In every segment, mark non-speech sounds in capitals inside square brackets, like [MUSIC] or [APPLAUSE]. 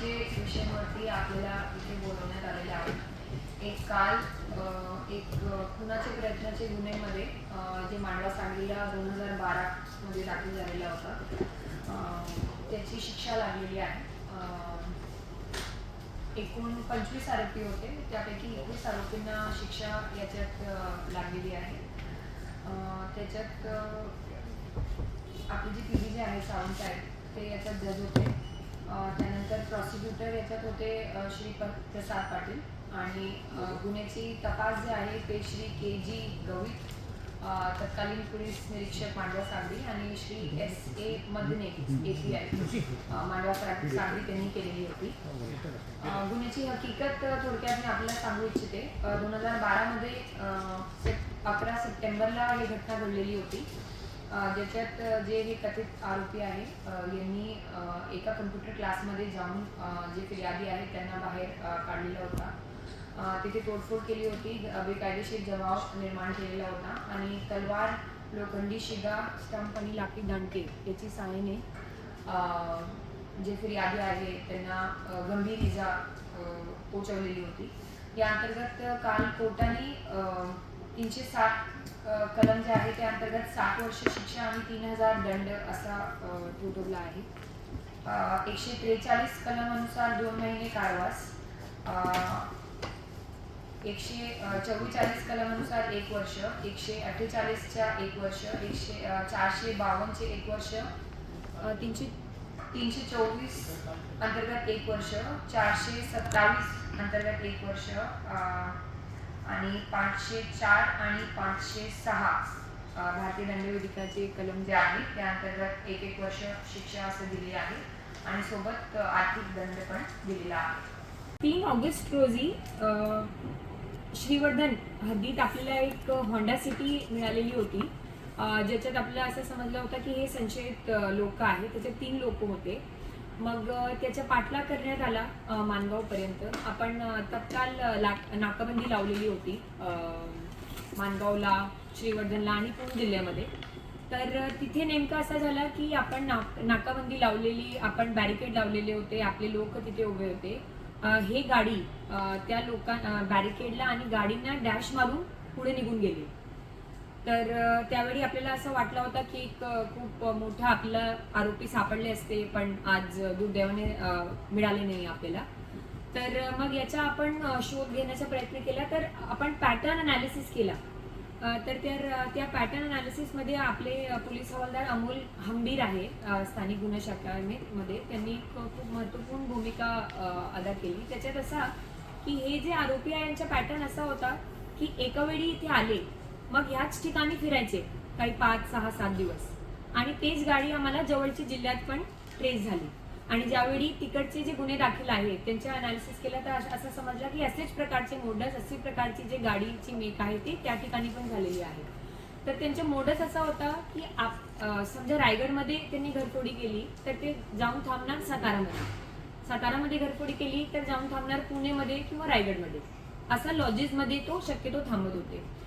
आपल्याला इथे बोलवण्यात आलेले आहेत एक काल एक खुनाचे प्रयत्नाचे गुन्हेमध्ये जे मांडवा सांगलीला दोन हजार बारामध्ये दाखल झालेला होता. त्याची शिक्षा लागलेली आहे. एकूण पंचवीस आरोपी होते. त्यापैकी एकवीस आरोपींना शिक्षा याच्यात लागलेली आहे. त्याच्यात आपली जी जे पी जी आहे सावंत साहेब ते याच्यात जज होते. त्यानंतर प्रॉसिक्युटर याच्यात होते श्री प्रसाद पाटील आणि गुन्ह्याची तपास जे आहे ते श्री के जी गवित तत्कालीन पोलीस निरीक्षक मांडवा सांगली आणि Shri S A Madane A P I. Mandva सांग- सांगली त्यांनी केलेली होती. गुन्ह्याची हकीकत थोडक्यात मी आपल्याला सांगू इच्छिते. दोन हजार बारामध्ये अकरा सप्टेंबरला ही घटना घडलेली होती. ज्याच्यात जे हे कथित आरोपी आहे यांनी एका कम्प्युटर क्लासमध्ये जाऊन जे फिर्यादी आहे त्यांना बाहेर काढलेला होता. तिथे तोडफोड केली होती बेकायदेशीर जमाव निर्माण केलेला होता आणि तलवार लोखंडी शिगा स्टंप आणि लाकडी दांडके याची सहाय्याने जे फिर्यादी आहे त्यांना गंभीर इजा पोचवलेली होती. या अंतर्गत काल कोर्टाने तीनशे सात कलम जे आहे त्या अंतर्गत सात वर्ष शिक्षा आणि तीन हजार दंड असा तुटवला ठोठवला आहे. एकशे त्रेचाळीस कलमानुसार दोन महिने कारावास. एकशे अ, चव्वेचाळीस कलमानुसार एक वर्ष एकशे अठ्ठेचाळीसच्या एक वर्ष एकशे चारशे बावन्नचे एक वर्ष तीनशे तीनशे चोवीस अंतर्गत एक वर्ष चारशे सत्तावीस अंतर्गत एक वर्ष अ, आणि पाचशे चार आणि पाचशे सहा भारतीय दंडविधिकाचे कलम जे आहे त्या अंतर्गत एक एक वर्ष शिक्षा असं दिली आहे आणि सोबत आर्थिक दंड पण दिलेला आहे. तीन ऑगस्ट रोजी श्रीवर्धन हद्दीत आपल्याला एक होंडा सिटी मिळालेली होती. ज्याच्यात आपल्याला असं समजलं होतं की हे संशयित लोक आहेत. त्याच्यात तीन लोक होते. मग त्याच्या त्याचा पाठलाग करण्यात आला मानगावपर्यंत. आपण तत्काल ला- नाकाबंदी लावलेली होती मानगावला श्रीवर्धनला आणि पुणे जिल्ह्यामध्ये. तर तिथे नेमकं असं झालं की आपण नाक नाकाबंदी लावलेली आपण बॅरिकेड लावलेले होते आपले लोक तिथे उभे होते. हे गाडी त्या लोकां बॅरिकेडला आणि गाडींना डॅश मारून पुढे निघून गेली. तर त्यावेळी आपल्याला असं वाटलं होतं की एक खूप मोठा आपला आरोपी सापडले असते पण आज दुर्दैवाने मिळाले नाही आपल्याला. तर मग याचा आपण शोध घेण्याचा प्रयत्न केला. तर आपण पॅटर्न अनालिसिस केला. तर त्या त्या पॅटर्न अनालिसिसमध्ये आपले पोलीस हवालदार अमोल हंबीर आहे स्थानिक गुन्हे शाखेमध्ये. त्यांनी खूप महत्त्वपूर्ण भूमिका अदा केली. त्याच्यात असा की हे जे आरोपी आहे यांचा पॅटर्न असा होता की एका वेळी इथे आले मग ह्याच ठिकाणी फिरायचे काही पाच सहा सात दिवस. आणि तेच गाडी आम्हाला जवळच्या जिल्ह्यात पण ट्रेस झाली. आणि ज्यावेळी तिकडचे जे गुन्हे दाखल आहेत त्यांच्या अनालिसिस केलं तर असं- असं समजलं की असेच प्रकारचे मोडस असे प्रकारची जे गाडीची मेक आहे ती त्या ठिकाणी पण झालेली आहे. तर त्यांचा मोडस असा होता की आप समजा रायगडमध्ये त्यांनी घरफोडी केली तर ते जाऊन थांबणार सातारामध्ये. सातारामध्ये घरफोडी केली तर जाऊन थांबणार पुणेमध्ये किंवा रायगडमध्ये. असा लॉजेसमध्ये तो शक्यतो थांबत होते.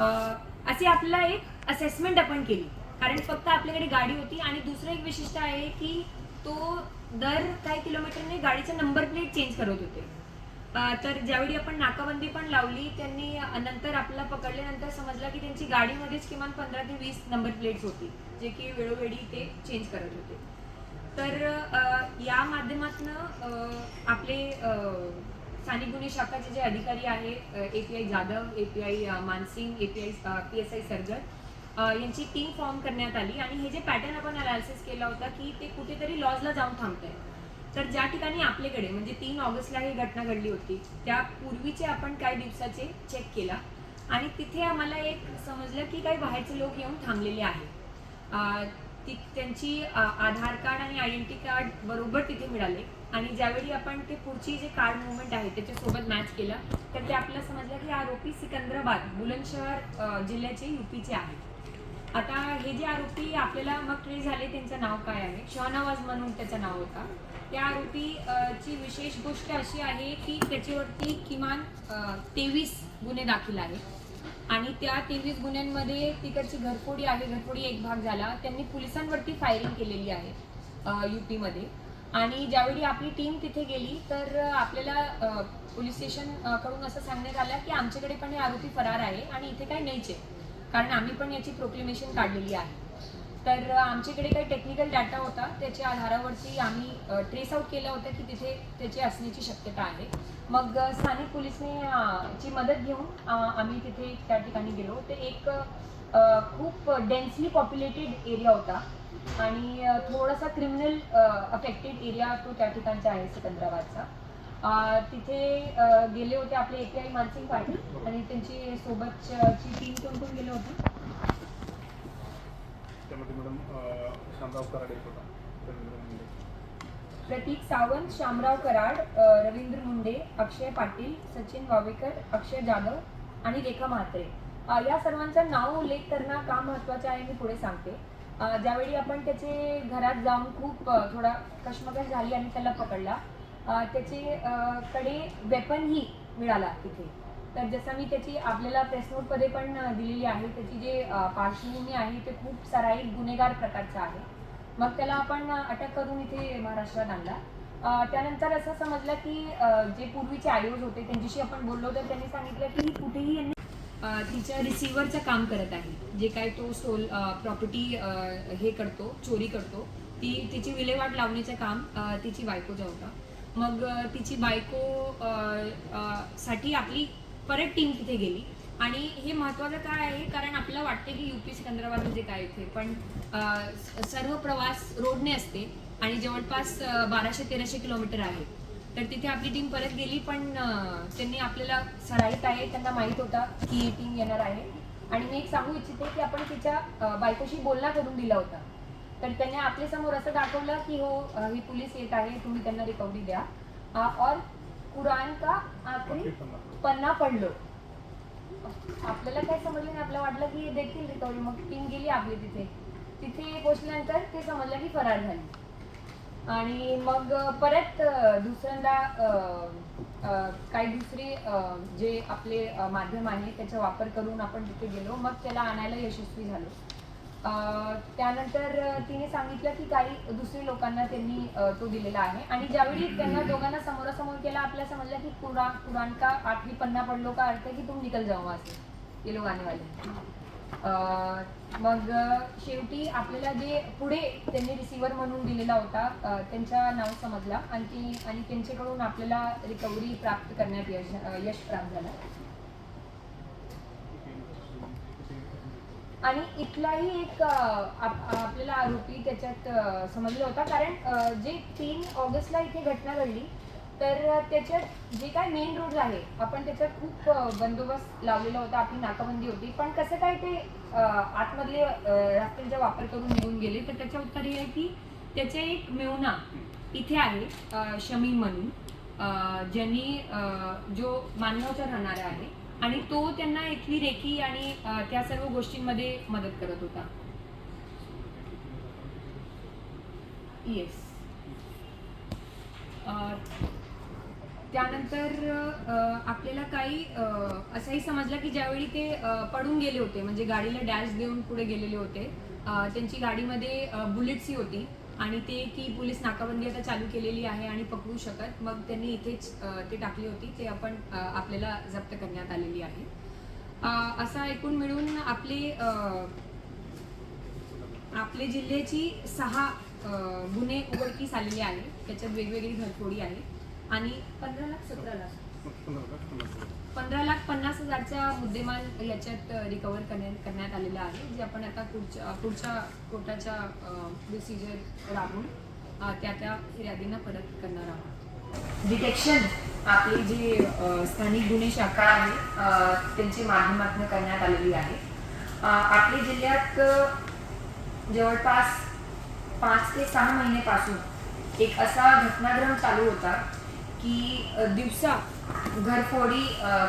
असे अशी एक असेसमेंट आपण केली. कारण फक्त आपल्याकडे गाडी होती आणि दुसरं एक विशिष्ट आहे की तो दर काही किलोमीटरने गाडीचा नंबर प्लेट चेंज करत होते. तर ज्यावेळी आपण नाकाबंदी पण लावली त्यांनी नंतर आपला पकडल्यानंतर समजला की त्यांची गाडीमध्येच किमान पंधरा ते वीस नंबर प्लेट्स होती जे की वेळोवेळी ते चेंज करत होते. तर या माध्यमातनं आपले स्थानिक गुन्हे शाखाचे जे अधिकारी आहेत A P I Jadhav A P I Mansing A P I P S I surgeon यांची टीम फॉर्म करण्यात आली आणि हे जे पॅटर्न आपण अनालिसिस केला होता की ते कुठेतरी लॉजला जाऊन थांबत आहे तर ज्या ठिकाणी आपल्याकडे म्हणजे तीन ऑगस्टला ही घटना घडली होती त्या पूर्वीचे आपण काही दिवसाचे चेक केला आणि तिथे आम्हाला एक समजलं की काही बाहेरचे लोक येऊन थांबलेले आहेत. ती त्यांची आधार कार्ड आणि आयडेंटिटी कार्ड बरोबर तिथे मिळाले. आणि ज्यावेळी आपण ते पुढची जे कार्ड मुवमेंट आहे त्याच्यासोबत मॅच केलं तर ते आपल्याला समजलं की आरोपी सिकंदराबाद बुलंदशहर जिल्ह्याचे युपीचे आहेत. आता हे जे आरोपी आपल्याला मग ट्रेस झाले त्यांचं नाव काय आहे? शहनवाज म्हणून त्याचं नाव होता. त्या आरोपी ची विशेष गोष्ट अशी आहे की त्याच्यावरती किमान तेवीस गुन्हे दाखल आहेत. आणि त्या तेवीस गुन्ह्यांमध्ये तिकडची घरफोडी आहे घरफोडी एक भाग झाला. त्यांनी पोलिसांवरती फायरिंग केलेली आहे युपीमध्ये. आणि ज्यावेळी आपली टीम तिथे गेली तर आपल्याला पोलीस स्टेशनकडून असं सांगण्यात आलं की आमच्याकडे पण हे आरोपी फरार आहे आणि इथे काय न्यायचे. कारण आम्ही पण याची प्रोक्लेमेशन काढलेली आहे. तर आमच्याकडे काही टेक्निकल डाटा होता. त्याच्या आधारावरती आम्ही ट्रेस आउट केलं होतं की तिथे त्याची असण्याची शक्यता आहे. मग स्थानिक पोलिसने ची मदत घेऊन आम्ही तिथे त्या ठिकाणी गेलो. ते एक खूप डेन्सली पॉप्युलेटेड एरिया होता. आणि थोडासा क्रिमिनल अफेक्टेड एरिया तो त्या ठिकाणचा आहे सिकंदराबादचा. अ, तिथे गेले होते आपले A P I Mansing Patil आणि त्यांची सोबतची टीम कोण कोण गेले होते? प्रतीक सावंत शामराव कराड रवींद्र मुंडे अक्षय पाटील सचिन वावेकर अक्षय जाधव आणि रेखा म्हात्रे. या सर्वांचं नाव उल्लेख करणं का महत्वाचं आहे मी पुढे सांगते. ज्यावेळी आपण त्याचे घरात जाऊन खूप थोडा कशमकश झाली आणि त्याला पकडला त्याचे कडे वेपनही मिळाला तिथे. तर जसं मी त्याची आपल्याला प्रेस नोटमध्ये पण दिलेली आहे त्याची जे पार्श्वभूमी आहे ते खूप सराईत गुन्हेगार प्रकारचा आहे. मग त्याला आपण अटक करून इथे महाराष्ट्रात आणला. त्यानंतर असं समजलं की जे पूर्वीचे आयोज होते त्यांच्याशी आपण बोललो तर त्यांनी सांगितलं की कुठेही यांनी तिच्या रिसिव्हरचं काम करत आहे. जे काय तो सोल प्रॉपर्टी हे करतो चोरी करतो ती तिची विल्हेवाट लावण्याचं काम तिची बायकोचा होता. मग तिची बायको साठी आपली परत टीम तिथे गेली. आणि हे महत्वाचं काय आहे? कारण आपल्याला वाटते की युपी सिकंदराबाद म्हणजे काय इथे पण सर्व प्रवास रोडने असते. आणि जवळपास बाराशे तेराशे किलोमीटर आहे. तर तिथे आपली टीम परत गेली पण त्यांनी आपल्याला सराईत आहे त्यांना माहीत होता की ही टीम येणार आहे. आणि मी एक सांगू इच्छिते की आपण तिच्या बायकोशी बोलणा करून दिला होता. तर त्यांनी आपल्यासमोर असं दाखवलं की हो ही पोलीस येत आहे तुम्ही त्यांना रिकव्हरी द्या. और कुराण का आखरी पन्ना पडलो. आपल्याला काय समजलं नाही आपल्याला वाटलं की देखील रिकव्हरी मग टीम गेली आपली तिथे. तिथे पोहोचल्यानंतर ते समजलं की फरार झाली. आणि मग परत दुसऱ्यांदा अ, काही दुसरे जे आपले माध्यम आहे त्याचा वापर करून आपण तिथे गेलो मग त्याला आणायला यशस्वी झालो त्यानंतर तिने सांगितलं की काही दुसरी लोकांना त्यांनी तो दिलेला आहे आणि ज्यावेळी त्यांना दोघांना समोरासमोर केला आपल्याला समजलं की कुरान पुराण का आठवी पन्ना पडलो का अर्थ की तुम निकल जाऊ असे ये लोग आने वाले हैं. मग शेवटी आपल्याला जे पुढे त्यांनी रिसिव्हर म्हणून दिलेला होता त्यांच्या त्यांचा नाव समजला आणि आणि त्यांच्याकडून आपल्याला रिकव्हरी प्राप्त करण्यात यश यश प्राप्त झालं. आणि इथलाही एक आपल्याला आरोपी त्याच्यात समजला होता. कारण जे तीन ऑगस्टला इथे घटना घडली तर त्याच्यात जे काय मेन रोड आहे आपण त्याच्यात खूप बंदोबस्त लावलेला होता आपली नाकाबंदी होती. पण कसं काय ते आतमधले अ, रस्त्यांचा वापर करून निघून गेले? तर त्याच्या उत्तर हे आहे की त्याचे एक मेवना इथे आहे शमी म्हणून. ज्यांनी जो मानगावचा राहणारा आहे आणि तो त्यांना इथली रेखी आणि त्या सर्व गोष्टींमध्ये मदत करत होता. येस त्यानंतर आपल्याला काही असंही समजलं की ज्यावेळी ते पडून गेले होते म्हणजे गाडीला डॅश देऊन पुढे गेलेले होते त्यांची गाडीमध्ये बुलेट्स ही होती आणि ते की पोलीस नाकाबंदी आता चालू केलेली आहे आणि पकडू शकत मग त्यांनी इथेच ते टाकली होती ते आपण आपल्याला जप्त करण्यात आलेली आहे. असा एकूण मिळून आपले आपले जिल्ह्याची सहा गुन्हे उघडकीस आलेली आहे त्याच्यात वेगवेगळी घरफोडी आहे. आणि पंधरा लाख सतरा लाख. पंधरा लाख पन्नास हजार. पंधरा लाख पन्नास हजारचा मुद्देमाल याच्यात रिकवर करण्यात करण्यात आलेला आहे जे आपण आता पुढच्या पुढच्या कोर्टाच्या प्रोसिजर राबून त्या त्या फिर्यादींना परत करणार आहोत. डिटेक्शन आपली जी स्थानिक गुन्हे शाखा आहे अ, त्यांच्या माध्यमातून करण्यात आलेली आहे. आपल्या जिल्ह्यात जवळपास पाच ते सहा महिन्यापासून एक असा घटनाक्रम चालू होता की दिवसा घरफोडी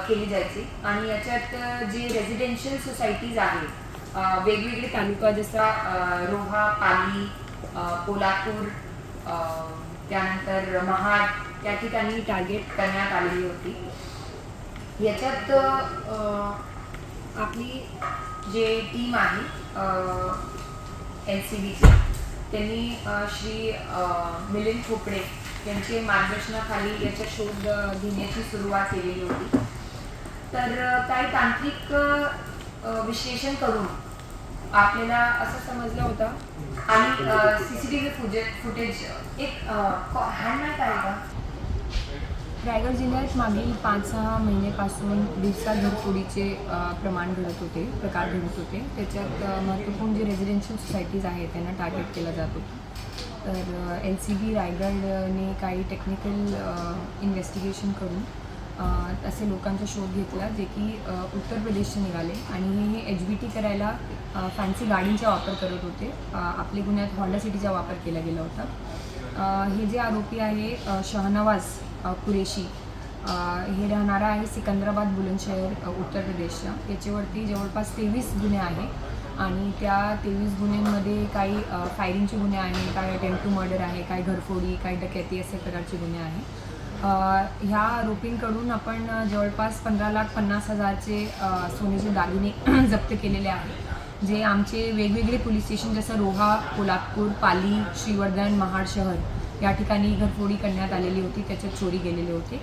केली जायची. आणि याच्यात जे रेझिडेन्शियल सोसायटीज आहे वेगवेगळे तालुका जसा रोहा पाली कोल्हापूर त्यानंतर महाड त्या ठिकाणी टार्गेट करण्यात आलेली होती. याच्यात आपली जे टीम आहे एन सी बीची त्यांनी श्री मिलिंद खोपडे यांचे मार्गदर्शनाखाली याचा शोध घेण्याची सुरुवात केलेली होती. तर काही तांत्रिक विश्लेषण करून आपल्याला असं समजलं होतं. आणि सी सी टी व्ही फुजे फुटेज एक हँडमॅट आहे का? रायगड जिल्ह्यात मागील पाच सहा महिन्यापासून दिवसा घरफोडीचे प्रमाण घडत होते प्रकार घडत होते. त्याच्यात महत्त्वपूर्ण जे रेझिडेन्शियल सोसायटीज आहेत त्यांना टार्गेट केलं जात होतं. तर एल सी बी रायगडने काही टेक्निकल इन्व्हेस्टिगेशन करून असे लोकांचा शोध घेतला जे की उत्तर प्रदेशचे निघाले. आणि हे एच बी टी करायला फॅन्सी गाडींचा वापर करत होते. आपल्या गुन्ह्यात हॉंडा सिटीचा वापर केला गेला होता. हे जे आरोपी आहे शहनवाज कुरेशी हे राहणारा आहे सिकंदराबाद बुलंदशहर उत्तर प्रदेशच्या. याच्यावरती जवळपास तेवीस गुन्हे आहे आणि त्या तेवीस गुन्ह्यांमध्ये काही फायरिंगचे गुन्हे आहे काय अटेम्प्ट टू मर्डर आहे काही घरफोडी काही डकॅती असे प्रकारचे गुन्हे आहे ह्या आरोपींकडून आपण जवळपास पंधरा लाख पन्नास हजारचे सोन्याचे दागिने [CLEARS THROAT] जप्त केलेले आहेत. जे आमचे वेगवेगळे पोलीस स्टेशन जसं रोहा कोल्हापूर पाली श्रीवर्धन महाड शहर या ठिकाणी घरफोडी करण्यात आलेली होती त्याच्यात चोरी गेलेले होते.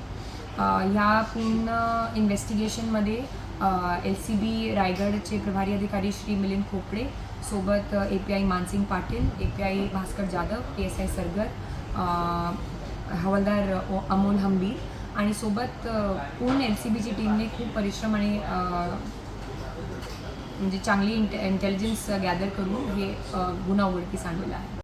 ह्या पूर्ण इन्व्हेस्टिगेशनमध्ये एल सी बी रायगडचे प्रभारी अधिकारी श्री मिलिंद खोपडे सोबत A P I Mansing Patil A P I Bhaskar Jadhav P S I Sargar हवालदार अमोल हंबीर आणि सोबत पूर्ण एल सी बीची टीमने खूप परिश्रम आणि म्हणजे चांगली इंटे इंटेलिजन्स गॅदर करून हे गुन्हा उघडकीस आणलेला आहे.